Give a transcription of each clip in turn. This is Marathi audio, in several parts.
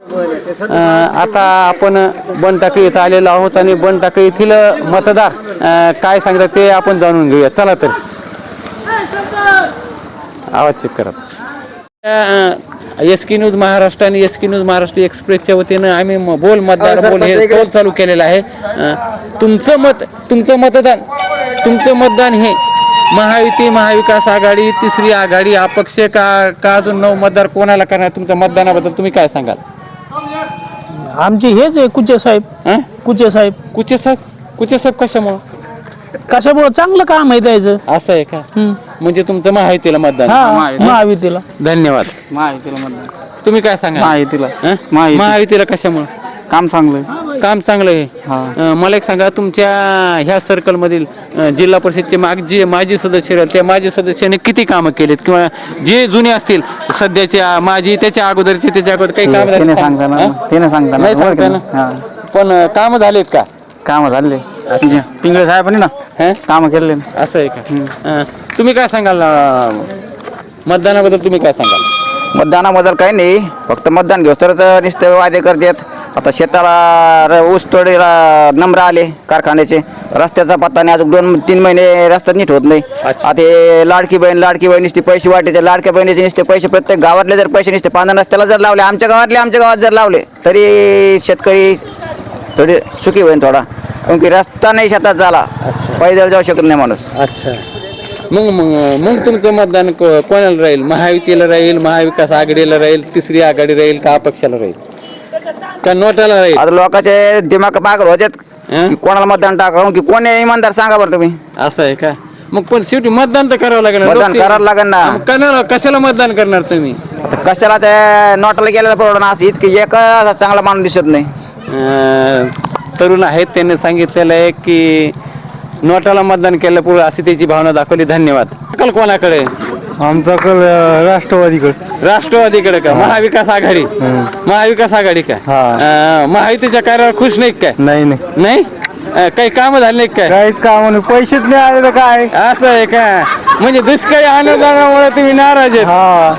आता आपण बनटाकळी इथं आलेलो आहोत आणि बनटाकळी येथील मतदार काय सांगतात ते आपण जाणून घेऊया. चला तर. आवाज चेक करा. एस की न्यूज महाराष्ट्र आणि एस की न्यूज महाराष्ट्र एक्सप्रेसच्या वतीनं आम्ही बोल मतदार बोल हे टोल चालू केलेलं आहे. तुमचं मत तुमचं मतदान तुमचं मतदान हे महायुती महाविकास आघाडी तिसरी आघाडी अपक्ष का का अजून नऊ मतदार कोणाला करणार तुमच्या मतदानाबद्दल तुम्ही काय सांगाल? आमचे हेच आहे कुचे साहेब. हं? कुचे साहेब. कुचे साहेब? कुचे साहेब कशामुळं? कशामुळे? चांगलं काम आहे त्याचं. असं आहे का? हं. म्हणजे तुमचं महायुतीला मतदान. हा महायुतीला. धन्यवाद. माहितीला म्हणलं तुम्ही काय सांगा माहितीला हं? माहिती. महायुतीला कशामुळं? काम चांगलं काम चांगलं आहे. मला एक सांगा तुमच्या ह्या सर्कलमधील अं, जिल्हा परिषदचे माग जे माजी सदस्य त्या माजी सदस्याने किती कामं केलीत? किंवा जे जुने असतील सध्याच्या माजी त्याच्या अगोदरचे त्याच्या अगोदर काही काम सांगता नाही? सांगता ना. हा. पण काम झालेत का? काम झाले पिंगळे साहेबांनी ना? काम केले असं आहे का? तुम्ही काय सांगाल मतदानाबद्दल तुम्ही काय सांगाल? मतदानाबद्दल काही नाही. फक्त मतदान घेऊ तरच नुसते वायदे करतात. आता शेताला ऊस तोडीला नंबर आले कारखान्याचे. रस्त्याचा पत्ता नाही अजून दोन तीन महिने रस्ता नीट होत नाही. आता हे लाडकी बहीण लाडकी बहीण नुसते पैसे त्या लाडक्या बहिणीचे नुसते पैसे प्रत्येक गावातले जर पैसे नुसते पांढऱ्या रस्त्याला जर लावले आमच्या गावातले आमच्या गावात जर लावले तरी शेतकरी थोडे सुखी होईल थोडा. कारण की रस्ता नाही शेतात झाला. पैदल जाऊ शकत नाही माणूस. अच्छा. मग मग मग तुमचं मतदान को- कोणाला राहील महायुतीला राहील महाविकास आघाडीला राहील तिसरी आघाडी राहील का अपक्षाला राहील का नोटाला राहील आता लोकांचे दिमाग पागल होतात हं? की कोणाला मतदान टाकावं की कोण आहे इमानदार सांगा बरं तुम्ही असं आहे का मग पण शेवटी मतदान तर करावं लागेल. मतदान लोकशाही- करावं लागेल ना. मग कशाला कशाला मतदान करणार तुम्ही आता कशाला त्या नोटाला गेलेला परवडणार असं इतकी एक चांगला माणूस दिसत नाही अं, तरुण आहेत त्यांनी सांगितलेलं आहे की नोटाला मतदान केलं पुढे अशी त्याची भावना दाखवली. धन्यवाद. कल कोणाकडे? आमचा कल राष्ट्रवादीकडे. राष्ट्रवादीकडे का? महाविकास आघाडी. महाविकास आघाडी का? हा. अं, महायुतीच्या कार्यावर खुश नाही काय? नाही नाही. नाही? अं, काही काम झाले नाही काय? काहीच काम नाही. पैसेच नाही आले तर काय? असं आहे का? म्हणजे दुष्काळी अनुदानामुळे तुम्ही नाराज आहेत. हा.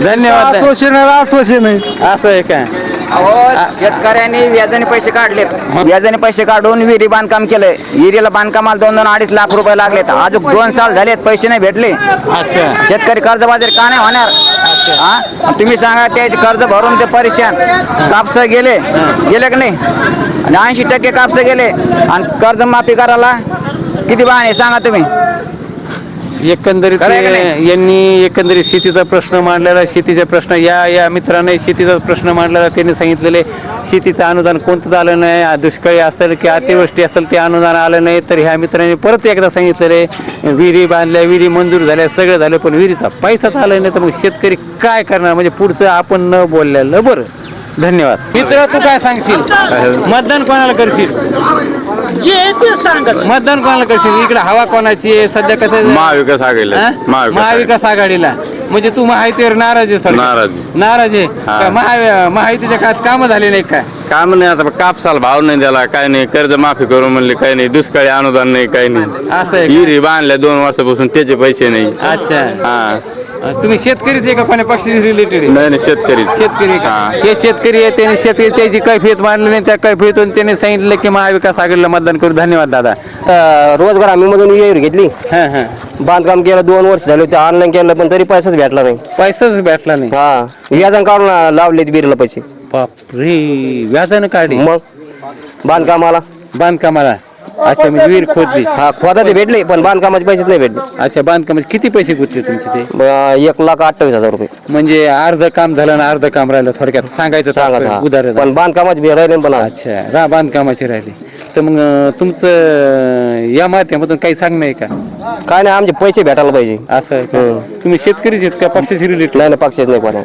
धन्यवाद. आश्वासन आहे, आश्वासन. आहे असं आहे का? अहो शेतकऱ्यांनी व्याजाने पैसे काढलेत. व्याजाने पैसे काढून विहिरी बांधकाम केलंय. विहिरीला बांधकामाला दोन दोन अडीच लाख रुपये लागलेत. अजून दोन साल झालेत पैसे नाही भेटले. अच्छा. शेतकरी कर्जबाजारी का नाही होणार? हा? तुम्ही सांगा ते कर्ज भरून ते परेशान. कापस गेले. गेले का नाही? आणि ऐंशी टक्के कापस गेले. आणि कर्जमाफी करायला किती बहाणे सांगा तुम्ही? एकंदरीत खरं आहे का नाही? यांनी एकंदरीत शेतीचा प्रश्न मांडलेला शेतीचा प्रश्न या या मित्राने शेतीचा प्रश्न मांडलेला त्यांनी सांगितलेले शेतीचं अनुदान कोणतं झालं नाही आ- दुष्काळी असेल की अतिवृष्टी असेल ते अनुदान आलं नाही तर ह्या मित्रांनी परत एकदा सांगितलेले विहिरी बांधल्या विहिरी मंजूर झाल्या सगळं झालं पण विहिरीचा पैसाच आला नाही तर मग शेतकरी काय करणार? म्हणजे पुढचं आपण न बोललेलं बरं. धन्यवाद. मित्र तू काय सांगशील? मतदान कोणाला करशील? जे आहे ते सांगत. मतदान कोणाला करशील? इकडे हवा कोणाची आहे? सध्या कसं महाविकास आघाडीला. हा? महाविकास आघाडी. महाविकास आघाडीला. म्हणजे तू महायुतीवर नाराज आहे सर नाराज. नाराज आहे. हा. का महा- महायुतीच्या काळात कामं झाले नाही काय? काम नाही आता कापसाला भाव नाही द्याला काय नाही कर्ज माफी करू म्हणले काही नाही दुष्काळी अनुदान नाही काही नाही. असं आहे का? विहिरी बांधल्या दोन वर्षापासून त्याचे पैसे नाही. अच्छा. हा. तुम्ही शेतकरीच आहे का कोण्या पक्षाशी रिलेटेड आहे? नाही नाही शेतकरी. शेतकरी आहे का? हा. शेतकरी आहे त्यांनी शेतकरी त्याची कैफियत मांडली नाही त्या कैफियतून त्यांनी सांगितलं की महाविकास आघाडीला मतदान करू. धन्यवाद दादा. रोजगार हमी मधून विहीर घेतली. हा हा. बांधकाम केलं दोन वर्ष झाले होते ऑनलाईन केलं पण तरी पैसाच भेटला नाही. पैसाच भेटला नाही. हा. व्याजान काढून लावले विहिरीला पैसे. बापरे व्याजानं काढली. मग? बांधकामाला. बांधकामाला. अच्छा म्हणजे विहीर खोदली. हा खोदाचे भेटले पण बांधकामाचे पैसेच नाही भेटले. अच्छा बांधकामाचे किती पैसे गुंतले तुमचे ते? ब- एक लाख अठ्ठावीस हजार रुपये. म्हणजे अर्ध काम झालं ना अर्ध काम राहिलं थोडक्यात. सांगायचं सांगा तात्पर्य, हा. उदाहरण. पण बांधकामाचे बी राहिले पण अच्छा रा बांधकामाची राहिली. तर मग तुमचं या माध्यमातून काही सांगणं आहे का? काय नाही आमचे पैसे भेटायला पाहिजे. असं आहे का? तुम्ही शेतकरीच आहेत का? पक्षाशी रिलेटेड नाही नाही पक्षच नाही कोणा.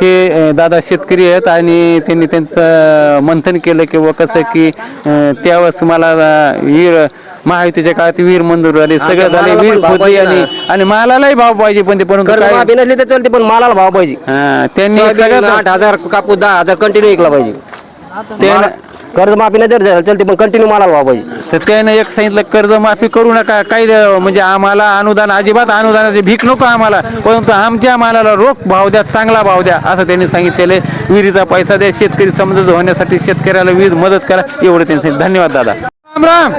हे. अं, दादा शेतकरी आहेत आणि त्यांनी त्यांचं मंथन केलं किंवा कसं की अं, त्यावेळेस मला अं, विहीर महायुतीच्या काळात विहीर मंजूर झाली. सगळं झाले मालाला विहीर पण भाव खोदली पाहिजे आणि. आणि मालालाही भाव पाहिजे पण ते परंतु कर्ज काय माफी नसली तर चालते पण मालाला भाव पाहिजे. हा, त्यांनी सोयाबीनला सगळं आठ हजार कापूस दहा हजार कंटिन्यू विकला पाहिजे. त्यानं कर्जमाफी नाही जर चालते पण कंटिन्यू मालाला भाव पाहिजे तर त्यानं एक सांगितलं कर्जमाफी करू नका काही द्या- म्हणजे आम्हाला अनुदान अजिबात अनुदानाची भीक नको आम्हाला परंतु आमच्या मालाला रोख भाव द्या चांगला भाव द्या असं त्यांनी सांगितलेलं. आहे विहिरीचा पैसा द्या शेतकरी समजत होण्यासाठी शेतकऱ्याला विविध मदत करा एवढं त्यांनी सांगितलं. धन्यवाद दादा. राम राम.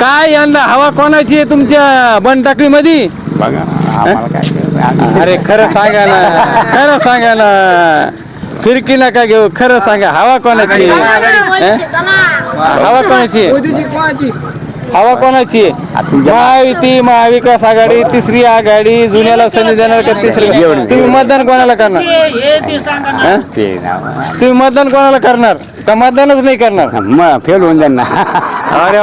काय यंदा हवा कोणाची आहे तुमच्या बनटाकळीमध्ये? अरे खरं सांगा ना खरं सांगा ना. फिरकी नका घेऊ खरं सांगा हवा कोणाची? हं? हवा कोणाची? हवा कोणाची? आहे? महायुती महाविकास आघाडी तिसरी आघाडी जुन्याला संधी देणार का तिसरी? तुम्ही मतदान कोणाला करणार? हे ते हं? तुम्ही मतदान कोणाला करणार? का मतदानच नाही करणार? मग फेल होऊन जाईल ना. अरे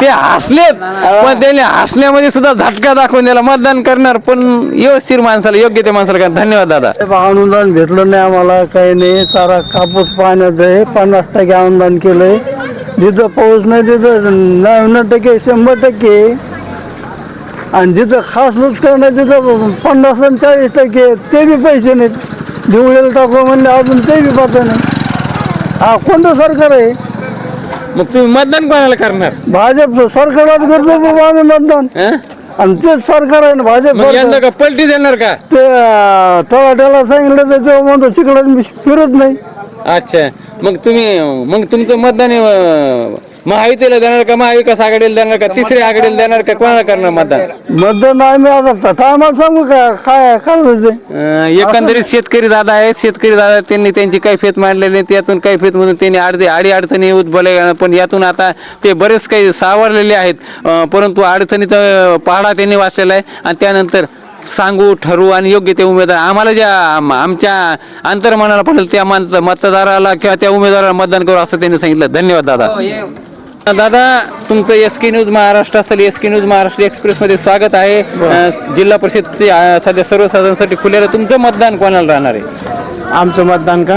ते हसलेत पण त्यांनी हसण्यामध्ये सुद्धा झटका दाखवून दिला. मतदान करणार पण व्यवस्थित माणसाला योग्य ते माणसाला करणार. धन्यवाद दादा. अनुदान भेटलं नाही आम्हाला काही नाही. सारा कापूस पाण्यात आहे पन्नास टक्के अनुदान केलंय. जिथं पाऊस नाही तिथं नव्याण्णव टक्के शंभर टक्के. आणि जिथं खास नुकसान आहे तिथं पन्नास आणि चाळीस टक्के. ते बी पैसे नाहीत. दिवळीला टाकू म्हणले अजून ते बी पत्ता नाही. हा कोणतं सरकार आहे? मग तुम्ही मतदान कोणाला करणार? भाजपचं सरकारलाच करतो बाबा आम्ही मतदान. हं? आणि तेच सरकार आहे ना भाजप मग यंदा सरकार. का पलटी देणार का? ते तळाट्याला सांगितलं तर तेव्हा म्हणतो तिकडं मी फिरत नाही. अच्छा. मग तुम्ही मग तुमचं मतदान महायुतीला देणार का महाविकास आघाडीला देणार का तिसऱ्या आघाडीला देणार का कोणाला करणार मतदान मतदान आम्ही आता टायमाला सांगू का काय करायचं अं, एकंदरीत शेतकरी दादा आहेत शेतकरी दादा त्यांनी त्यांची कैफियत मांडलेली आहे. त्यातून कैफियत मधून त्यांनी अडचणी अडी अडचणी उद्भवले पण यातून आता ते बरेच काही सावरलेले आहेत अं, परंतु अडचणीत अं, पहाडा त्यांनी वाचलेला आहे आणि त्यानंतर सांगू ठरवू आणि योग्य ते उमेदवार. आम्हाला ज्या आम- आमच्या अंतर्मनाला पडेल त्या मत- मतदाराला किंवा त्या उमेदवाराला मतदान करू असं त्यांनी सांगितलं. धन्यवाद दादा. दादा तुमचं एस के न्यूज महाराष्ट्र असेल S K news Maharashtra express मध्ये स्वागत आहे. अं, जिल्हा परिषदचे अं, सध्या सर्वसाधारणसाठी खुलेलं तुमचं मतदान कोणाला राहणार आहे? आमचं मतदान का?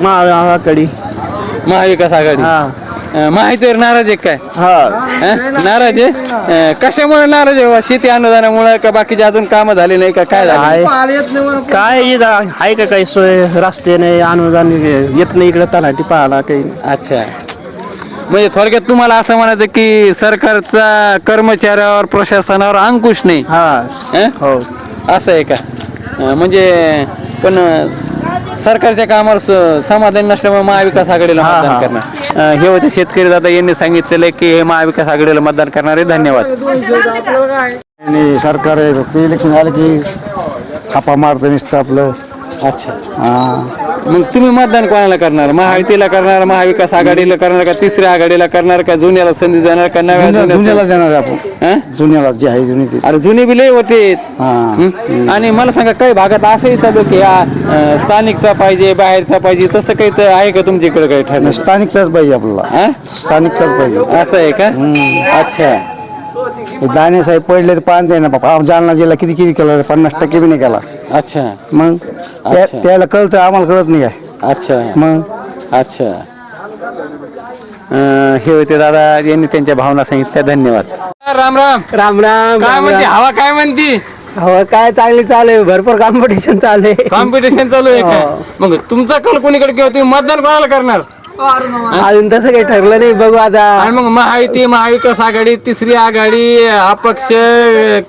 महागाडी महाविकास आघाडी. अं, माहितीवर नाराज आहे काय? अं? नाराज आहे? अं, कशामुळे नाराज आहे? बा? शेती अनुदानामुळे का बाकीचे अजून कामं झाले नाही का? काय झालं? काय इथं आहे का काही सोय? रस्ते नाही अनुदान येत नाही इकडे तलाठी पाहायला काही अच्छा. म्हणजे थोडक्यात तुम्हाला असं म्हणायचं की सरकारचा कर्मचाऱ्यावर प्रशासनावर अंकुश नाही? हा? हो. असं आहे का? अं, म्हणजे पण अं, सरकारच्या कामावर स- समाधान नसल्यामुळे महाविकास आघाडीला मतदान करणार. अं, हे होते शेतकरी दादा यांनी सांगितलेलं आहे की हे महाविकास आघाडीला मतदान करणार आहे. धन्यवाद. आणि सरकार आहे फक्त इलेक्शन झालं की थापा मारतं नुसतं आपलं. अच्छा. हा. मग तुम्ही मतदान कोणाला करणार? महायुतीला करणार महाविकास आघाडीला करणार का तिसऱ्या आघाडीला करणार का जुन्याला संधी देणार का नव्या जुन्या- जुन्याला जुन्या देणार आहे आपण. हं? जुन्याला जे आहे जुनी ते. अरे जुने बी लय होते. हा. हं? आणि मला सांगा काही भागात असंही चालू की हा अं, स्थानिकचा पाहिजे बाहेरचा पाहिजे तसं काही तर आहे का तुमच्याकडे काही ठरलं? स्थानिकचाच पाहिजे आपल्याला. हं? स्थानिकचाच पाहिजे. असं आहे का? अच्छा. हे दाणे साहेब पडले तर पान ना बाबा जालना जिल्हा किती किती केला पन्नास टक्के बी नाही केला. अच्छा. मग? त्या- अच्छा. त्याला कळतं आम्हाला कळत नाही काय अच्छा. मग? अच्छा. अं, हे होते दादा यांनी त्यांच्या भावना सांगितल्या. धन्यवाद. राम राम. राम राम काय म्हणते? हवा काय म्हणते? हो काय चांगली चालू आहे. भरपूर कॉम्पिटिशन चालू आहे. कॉम्पिटिशन चालू आहे का? मग तुमचा कल कोणीकडे किंवा तुम्ही मतदान कोणाला करणार? अजून तसं काही ठरलं नाही बघू आता. आणि मग महायुती महाविकास आघाडी तिसरी आघाडी अपक्ष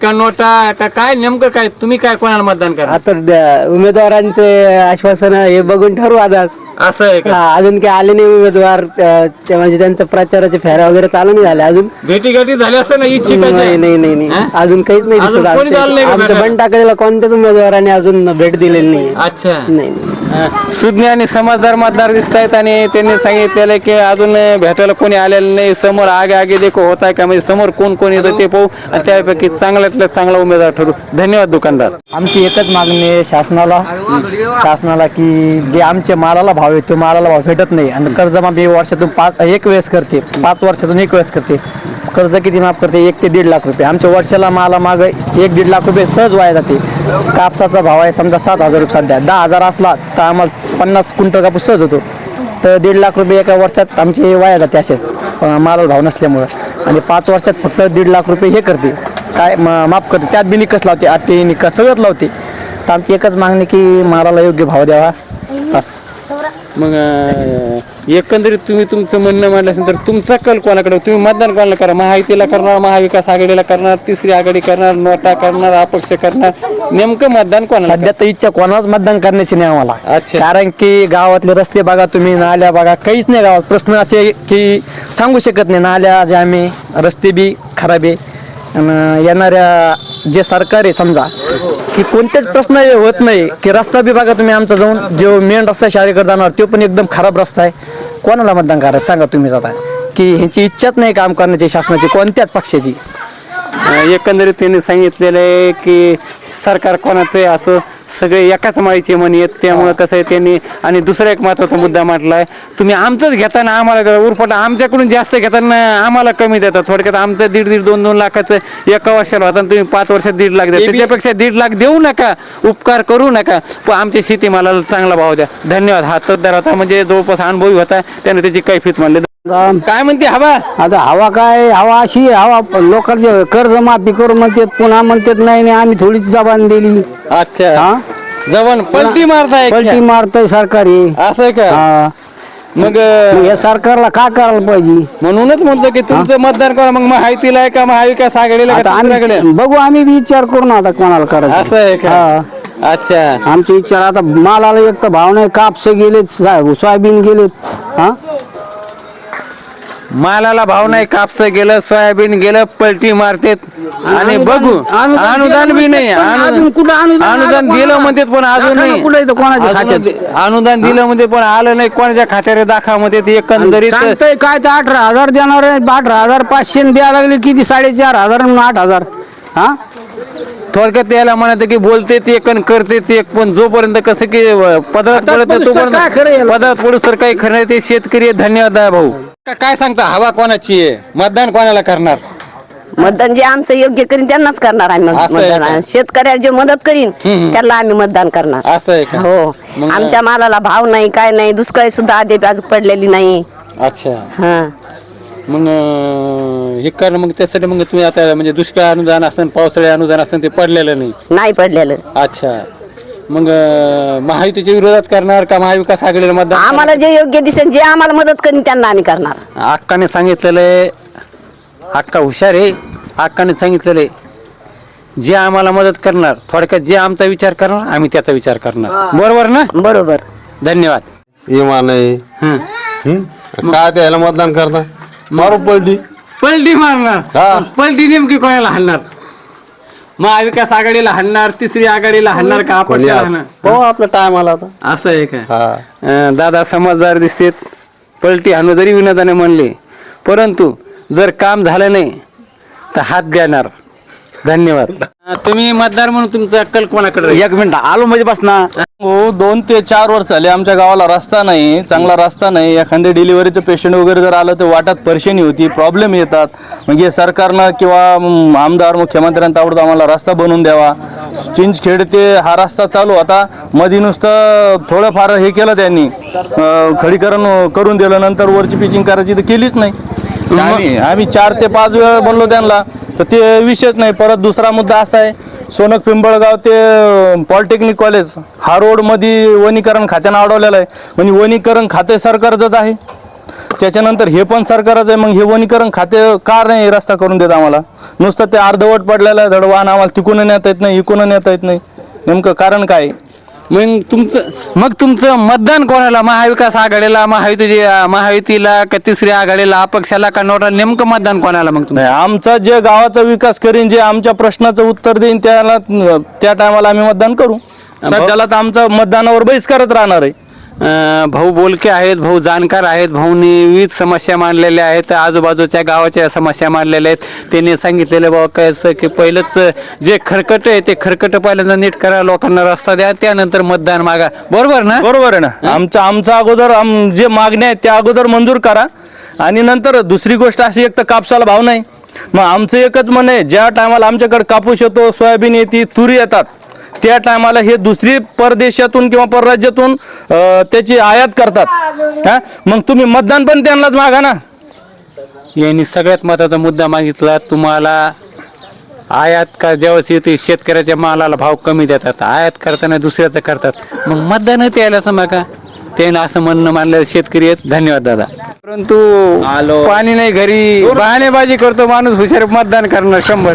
कनोटा का काय नेमकं काय तुम्ही काय कोणाला मतदान करा आता द- उमेदवारांचे आश्वासन हे बघून ठरवू आता. असं आहे का? हा, अजून काही आले नाही उमेदवार त्या- त्या म्हणजे त्यांचं प्रचाराचे फेऱ्या वगैरे चालू नाही झाले अजून. भेटी गाठी झाली असं ना नाही नाही नाही नाही हा? अजून काहीच नाही अजून दिसत कोणी झालं नाही आमच्या का आमच्या भेटायला? बन टाकलेला कोणत्याच उमेदवाराने अजून भेट दिलेली नाही. अच्छा. नाही नाही. सुज्ञ आणि समजदार मतदार दिसत आहेत आणि त्यांनी सांगितलेलं आहे की अजून भेटायला कोणी आलेलं नाही. समोर आगे आगे देखो होत आहे का? म्हणजे समोर कोण कोण येतं ते पाहू आणि त्यापैकी चांगल्यातला चांगला उमेदवार ठरू धन्यवाद दुकानदार. आमची एकच मागणी आहे शासनाला. शासनाला की जे आमच्या मालाला भाव आहे तो मालाला भाव भेटत नाही. आणि कर्जमाफी वर्षातून पाच एक वेळेस करते. पाच वर्षातून एक वेळेस करते. कर्ज किती माफ करते? एक ते दीड लाख रुपये. आमच्या वर्षाला माला माग एक दीड लाख रुपये सहज वाया जाते. कापसाचा भाव आहे समजा सात हजार रुपये सध्या. दहा हजार असला तर आम्हाला पन्नास क्विंटल कापूस सहज होतो. तर दीड लाख रुपये एका वर्षात आमचे वाया जाते असेच. मालाला भाव नसल्यामुळं. आणि पाच वर्षात फक्त दीड लाख रुपये हे करते. काय माफ करते. त्यात बी निकस लावते. आटे निकस सगळंच लावते. तर आमची एकच मागणी की मालाला योग्य भाव द्यावा. बस. मग एकंदरीत तुम्ही तुमचं म्हणणं मांडलं असेल तर तुमचा कल कोणाकडे? तुम्ही मतदान कोणाला करा? महायुतीला करणार महाविकास आघाडीला करणार तिसरी आघाडी करणार नोटा करणार अपक्ष करणार? नेमकं मतदान कोणाला सध्या तर इच्छा कोणालाच मतदान करण्याची नाही आम्हाला. अच्छा. कारण की गावातले रस्ते बघा तुम्ही नाल्या बघा काहीच नाही गावात. प्रश्न असे की सांगू शकत नाही नाल्या जामे रस्ते बी खराब आहे. आणि येणाऱ्या जे सरकार आहे समजा की कोणतेच प्रश्न हे होत नाही की रस्ता विभागात तुम्ही आमचा जाऊन जो मेन रस्ता आहे शाळेकडे जाणार तो पण एकदम खराब रस्ता आहे. कोणाला मतदान करायचं? सांगा तुम्ही आता की ह्यांची इच्छाच नाही काम करण्याची शासनाची कोणत्याच पक्षाची. एकंदरीत त्यांनी सांगितलेलं आहे की सरकार कोणाचं आहे असं सगळे एकाच माळीचे म्हणी आहेत. त्यामुळं कसं आहे त्यांनी आणि दुसरा एक महत्त्वाचा मुद्दा म्हटला आहे तुम्ही आमचंच घेताना आम्हाला उरपट आमच्याकडून जास्त घेताना आम्हाला कमी देतात थोडक्यात आमचं दीड दीड दोन दोन लाखाचं एका वर्षाला होता आणि तुम्ही पाच वर्षात दीड लाख द्या त्याच्यापेक्षा दीड लाख देऊ नका उपकार करू नका. पण आमच्या शेतीमालाला चांगला भाव द्या. धन्यवाद. हा तद्दार होता म्हणजे जवळपास अनुभवी होता त्याने त्याची कैफीत काय म्हणते हवा? आता हवा काय हवा अशी आहे, हवा लोकांचे कर्ज माफी करू म्हणतात पुन्हा म्हणतात नाही नाही आम्ही थोडीच जबान दिली. अच्छा. हा? जवण पलटी मारताय पलटी मारतय सरकारी. असं का? हा. मग मग या सरकारला काय करायला पाहिजे? म्हणूनच म्हणतो की तुमचं मतदान करा मग महायुतीला आहे का महाविकास आघाडीला का आता? आम्ही बघू आम्ही बी विचार करू ना आता कोणाला असं आहे करायचं का? हा. अच्छा. आमचे विचार आता मालाला एक तर भाव नाही कापस गेलेत सोयाबीन गेलेत. हा? मालाला भाव नाही कापस गेलं सोयाबीन गेलं पलटी मारतेत. आणि बघू अनुदान बी नाही अनुदान दिलं कोणाला? म्हणतात पण अजून नाही. अनुदान दिलं म्हणजे पण आलं नाही कोणाच्या खात्यावर दाखवामध्ये ते एकंदरीत काय तर अठरा हजार देणार आहे अठरा हजार पाचशे द्यायला लागले किती? साडेचार हजार आठ हजार. हा? थोडक्यात त्याला म्हणत की बोलते ते एक आणि करते ते एक पण जोपर्यंत कसं की पदरात पडत नाही पडूस तर काय खरं तोपर्यंत याला? पदरात पडूस तर काही खरं नाही ते शेतकरी आहे. धन्यवाद आहे भाऊ. का- काय सांगता हवा कोणाची आहे? मतदान कोणाला करणार? मतदान जे आमचं योग्य करीन त्यांनाच करणार आम्ही असं आहे मतदान. का? शेतकऱ्याला जे मदत करीन त्याला आम्ही मतदान करणार. असं आहे का? हो. मग- आमच्या मालाला भाव नाही काय नाही दुष्काळी सुद्धा अद्याप अजून पडलेली नाही. अच्छा. हा. मग अं, हे करणं मग त्यासाठी मग तुम्ही आता म्हणजे दुष्काळ अनुदान असेल पावसाळी अनुदान असेल ते पडलेलं नाही? नाही पडलेलं. अच्छा. मग अं, महायुतीच्या विरोधात करणार का महाविकास आघाडीला मतदान आम्हाला जे योग्य दिसेल जे आम्हाला मदत करीन त्यांना आम्ही करणार? अक्काने सांगितलेलं आहे. अक्का हुशार आहे. अक्काने सांगितलेलं आहे. जे आम्हाला मदत करणार थोडक्यात जे आमचा विचार करणार आम्ही त्याचा विचार करणार. बरोबर ना? बरोबर. धन्यवाद. इमान आहे. हं. हं? काय त्याला मतदान करता? मारू पलटी. पलटी मारणार. हा. पण पलटी नेमकी कोणाला हाणणार? महाविकास आघाडीला हाणणार तिसरी आघाडीला हाणणार का? कोणी अपक्षाला असं. हाणणार? हो आपला टाइम आला आता. असं आहे का? हा. अं, दादा समजदार दिसतेत. पलटी हाणू जरी विनोदाने म्हणले परंतु जर काम झालं नाही तर हात देणार. धन्यवाद. तुम्ही मतदार म्हणून तुमचा कल कोणाकडे? एक मिनिट आलो म्हणजे बसना. हो दोन ते चार वर्ष झाले आमच्या गावाला रस्ता नाही चांगला रस्ता नाही. एखाद्या डिलिव्हरीचं पेशंट वगैरे जर आलं तर वाटात परेशानी होती प्रॉब्लेम येतात. मग हे सरकारनं किंवा म, आमदार मुख्यमंत्र्यांना ताबडतोब आम्हाला रस्ता बनवून द्यावा. चिंचखेड ते हा रस्ता चालू होता. मध्ये नुसतं थोडंफार हे केलं त्यांनी. अं, खडीकरण करून दिलं. नंतर वरची पिचिंग करायची तर केलीच नाही. आम्ही आम्ही चार ते पाच वेळा बोललो त्यांना. तर ते विषयच नाही. परत दुसरा मुद्दा असा आहे सोनक पिंपळगाव ते पॉलिटेक्निक कॉलेज हा रोडमध्ये वनीकरण खात्यानं अडवलेला आहे. म्हणजे वनीकरण खाते सरकारचंच आहे. त्याच्यानंतर हे पण सरकारच आहे. मग हे वनीकरण खाते का नाही रस्ता करून देत आम्हाला? नुसतं ते अर्धवट पडलेलं आहे. धडवान आम्हाला तिकून नेता येत नाही इकून नेता येत नाही. नेमकं कारण काय? आहे? मग तुमचं मग तुमचं मतदान कोणाला? महाविकास आघाडीला महायुती महायुतीला का तिसऱ्या आघाडीला अपक्षाला का नोटाला? नेमकं मतदान कोणाला मग तुम्ही? नाही आमचा जे गावाचा विकास करीन जे आमच्या प्रश्नाचं उत्तर देईन त्याला त्या टायमाला आम्ही मतदान करू. सध्याला तर आमचा मतदानावर बहिष्कारच राहणार आहे. भाऊ बोलके आहेत भाऊ जाणकार आहेत भाऊनी विविध समस्या मांडलेल्या आहेत आजूबाजूच्या गावाच्या समस्या मांडलेल्या आहेत. त्यांनी सांगितलेलं बाबा काय असं की पहिलंच जे खरकट आहे ते खरकट पहिल्यांदा नीट करा लोकांना रस्ता द्या त्यानंतर मतदान मागा. बरोबर ना? बरोबर आहे ना? आमचा आमचा अगोदर आम- जे मागण्या आहेत त्या अगोदर मंजूर करा. आणि नंतर दुसरी गोष्ट अशी एक तर कापसाला भाव नाही. मग आमचं एकच म्हण आहे ज्या टायमाला आमच्याकडे कापूस येतो सोयाबीन येते तुरी येतात. त्या टायमाला हे दुसरी परदेशातून किंवा परराज्यातून त्याची आयात करतात. हा? मग तुम्ही मतदान पण त्यांनाच मागा ना. यांनी सगळ्यात महत्त्वाचा मुद्दा मागितला तुम्हाला आयात का ज्यावेळेस येते शेतकऱ्याच्या मालाला भाव कमी देतात. आयात करताना दुसऱ्याचं करतात. मग मतदान त्याला समजा का त्यानं असं म्हणणं मानलं शेतकरी आहेत धन्यवाद दादा. परंतु पाणी नाही घरी. बहाणेबाजी करतो माणूस हुशार मतदान करणार शंभर